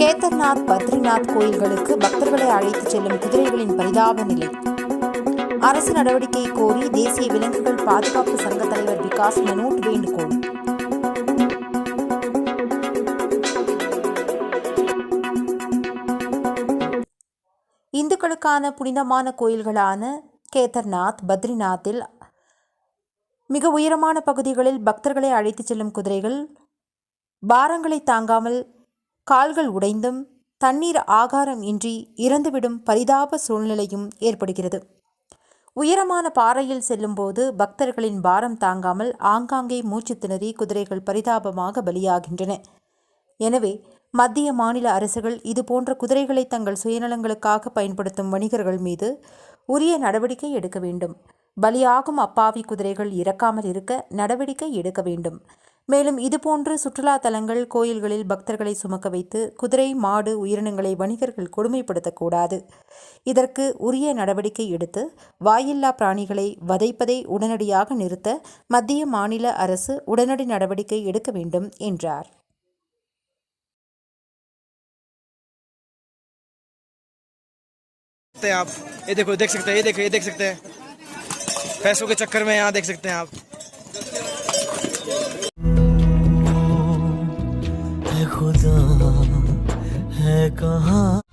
கேதர்நாத் பத்ரிநாத் கோயில்களுக்கு பக்தர்களை அழைத்துச் செல்லும் குதிரைகளின் பரிதாப நிலை. அரசு நடவடிக்கை கோரி தேசிய விலங்குகள் பாதுகாப்பு சங்க தலைவர் விகாஸ் மனோட் வேண்டுகோள். இந்துக்களுக்கான புனிதமான கோயில்களான கேதர்நாத் பத்ரிநாத்தில் மிக உயரமான பகுதிகளில் பக்தர்களை அழைத்துச் செல்லும் குதிரைகள் பாரங்களை தாங்காமல் கால்கள் உடைந்தும் தண்ணீர் ஆகாரம் இன்றி இறந்துவிடும் பரிதாப சூழ்நிலையும் ஏற்படுகிறது. உயரமான பாறையில் செல்லும்போது பக்தர்களின் பாரம் தாங்காமல் ஆங்காங்கே மூச்சு திணறி குதிரைகள் பரிதாபமாக பலியாகின்றன. எனவே மத்திய மாநில அரசுகள் இதுபோன்ற குதிரைகளை தங்கள் சுயநலங்களுக்காக பயன்படுத்தும் வணிகர்கள் மீது உரிய நடவடிக்கை எடுக்க வேண்டும். பலியாகும் அப்பாவி குதிரைகள் இறக்காமல் இருக்க நடவடிக்கை எடுக்க வேண்டும். மேலும் இதுபோன்று சுற்றுலா தலங்கள் கோயில்களில் பக்தர்களை சுமக்க வைத்து குதிரை மாடு உயிரினங்களை வணிகர்கள் கொடுமைப்படுத்தக்கூடாது இதற்கு உரிய நடவடிக்கை எடுத்து வாயில்லா பிராணிகளை வதைப்பதை உடனடியாக நிறுத்த மத்திய மாநில அரசு உடனடி நடவடிக்கை எடுக்க வேண்டும் என்றார் सकते हैं आप ये देखो देख सकते हैं ये देखो ये देख सकते हैं पैसों के चक्कर में यहाँ देख सकते हैं आप है कहाँ?